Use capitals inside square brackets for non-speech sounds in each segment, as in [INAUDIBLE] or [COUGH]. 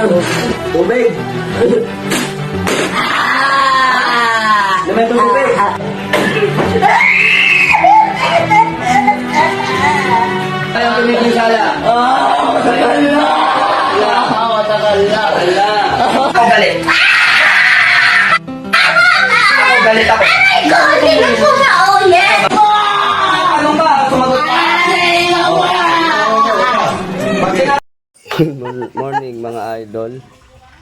Tubig! Naman tubig! Ayaw tumigil sala. Oh, matagal na! Matagal na! Wala! Ako galit. Ako galit ako. Ano Good morning mga idol.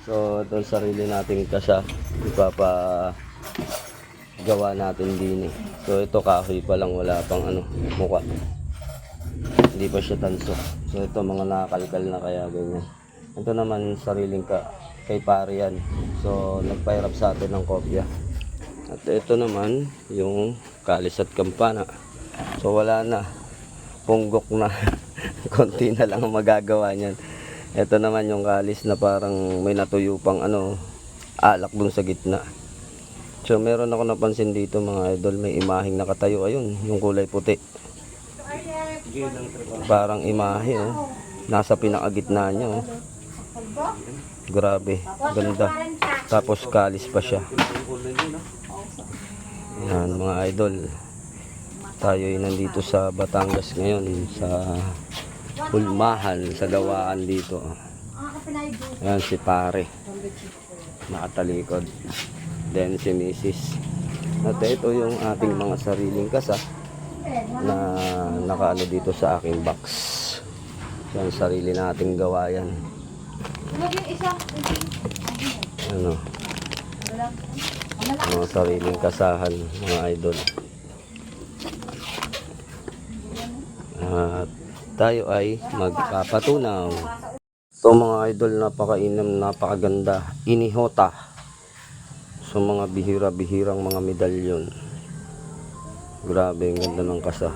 So, itong sarili nating kasa, ipapa gawa natin din eh. So, ito kahoy pa lang, wala pang ano, muka. Hindi pa siya tanso. So, ito mga nakakalkal na kaya ganyan. Ito naman sariling ka, kay pare yan. So, nagpahirap sa atin ng kopya. At ito naman, yung kalis at kampana. So, wala na. Punggok na. [LAUGHS] Konti na lang ang magagawa niyan. Ito naman yung kalis na parang may natuyo pang ano, alak dun sa gitna. So meron ako napansin dito mga idol, may imaheng nakatayo ayun, yung kulay puti. Parang imahe oh. Nasa pinakagitna niya oh. Grabe, ganda. Tapos kalis pa siya. Yan mga idol. Tayo ay nandito sa Batangas ngayon sa Pulmahan sa gawaan dito. Ayan si pare. Nakatalikod. Then si Mrs. At ito yung ating mga sariling kasa na nakaano dito sa aking box. Yan sarili nating gawa yan. Ano? Mga sariling kasahan, mga idol. At tayo ay magpapatunaw. Ito mga idol, napakainam, napakaganda. Inihota. So mga bihira-bihirang mga medalyon. Grabe, ang ganda ng kasa.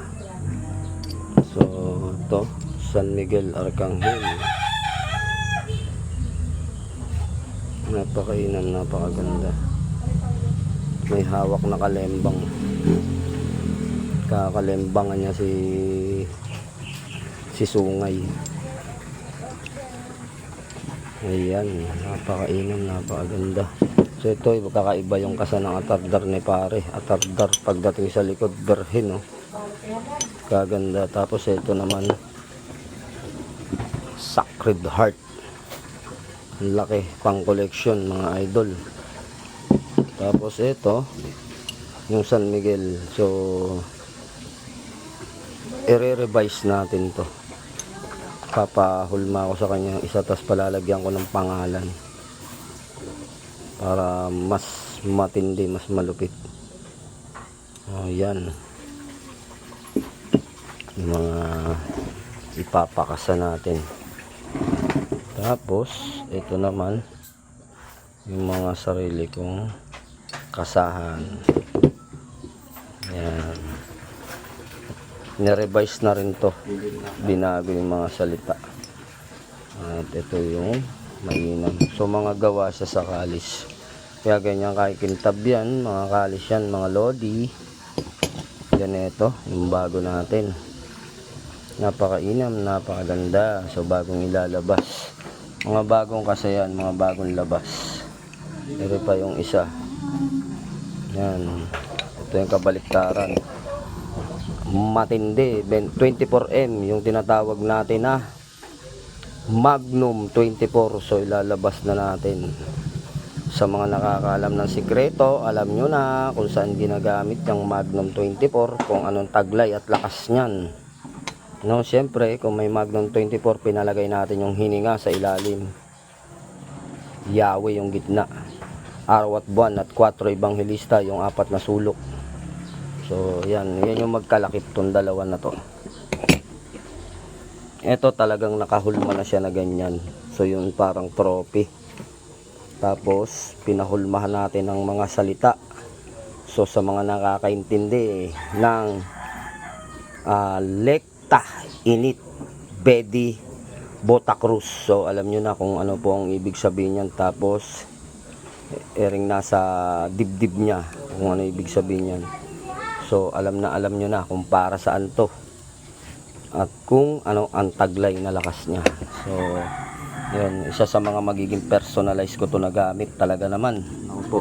So, ito, San Miguel Arcangel. Napakainam, napakaganda. May hawak na kalembang. Kakalembangan niya si si Sungay. Ayan, napakainam, napakaganda. So ito, kakaiba yung kasa ng atardar ni pare. Atardar pagdating sa likod, berhin, no? Kaganda. Tapos ito naman, Sacred Heart. Ang laki, pang collection, mga idol. Tapos ito, yung San Miguel. So, i-revise natin to papahulma ako sa kanya. Isa tas palalagyan ko ng pangalan. Para mas matindi mas malupit. Oh yan. Yung mga ipapakasa natin. Tapos ito naman. Yung mga sarili kong kasahan. Yan nirevise na rin to. Binago yung mga salita. At ito yung mainam. So mga gawa siya sa kalis. Kaya ganyan kakikintab yan mga kalis yan mga lodi. Ganito yung bago natin. Napakainam napakaganda. So bagong ilalabas. Mga bagong kasayan mga bagong labas. Ito pa yung isa. Yan. Ito yung kabaliktaran matindi 24M yung tinatawag natin na Magnum 24 so ilalabas na natin. Sa mga nakakaalam ng sikreto alam nyo na kung saan ginagamit yung Magnum 24 kung anong taglay at lakas nyan no syempre kung may Magnum 24 pinalagay natin yung hininga sa ilalim. Yahweh yung gitna. Araw at buwan at 4 ebanghelista yung apat na sulok So, yan. Yan yung magkalakip tong dalawa na to. Ito talagang nakahulma na siya na ganyan. So, yun parang trophy. Tapos, pinahulmahan natin ng mga salita. So, sa mga nakakaintindi ng ah, Lekta Init Bedi Bota Cruz. So, alam nyo na kung ano po ang ibig sabihin yan. Tapos, ering nasa dibdib niya kung ano ibig sabihin yan. So, alam na alam nyo na kung para saan to. At kung ano ang taglay na lakas niya. So, Yun, isa sa mga magiging personalized ko to na gamit talaga naman. Ako po.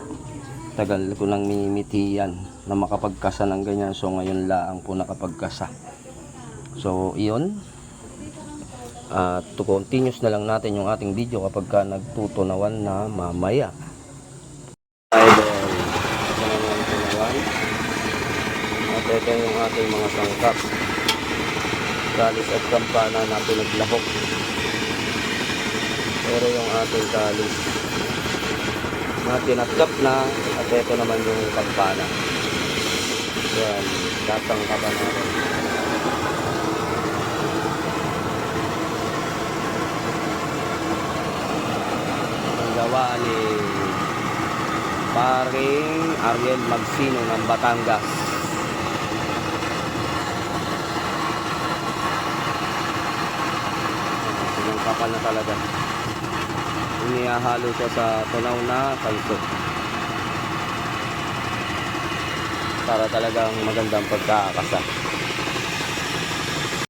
Tagal ko nang minimiti yan na makapagkasa ng ganyan. So ngayon laang po nakapagkasa. So iyon. At to continuous na lang natin yung ating video kapag ka nagtutunawan na mamaya. Idol. Yung tunawan. At ito yung ating mga sangkap. Kalis at kampana na pinaglahok. Pero yung ating kalis na tinatgap na at ito naman yung kampana. Yan, tatangkapan natin. Ang ni paring Ariel Magsino ng Batangas. Yung kapal na talaga. Inihahalo siya sa tunaw na kanso. Para talagang magandang pagkakasa.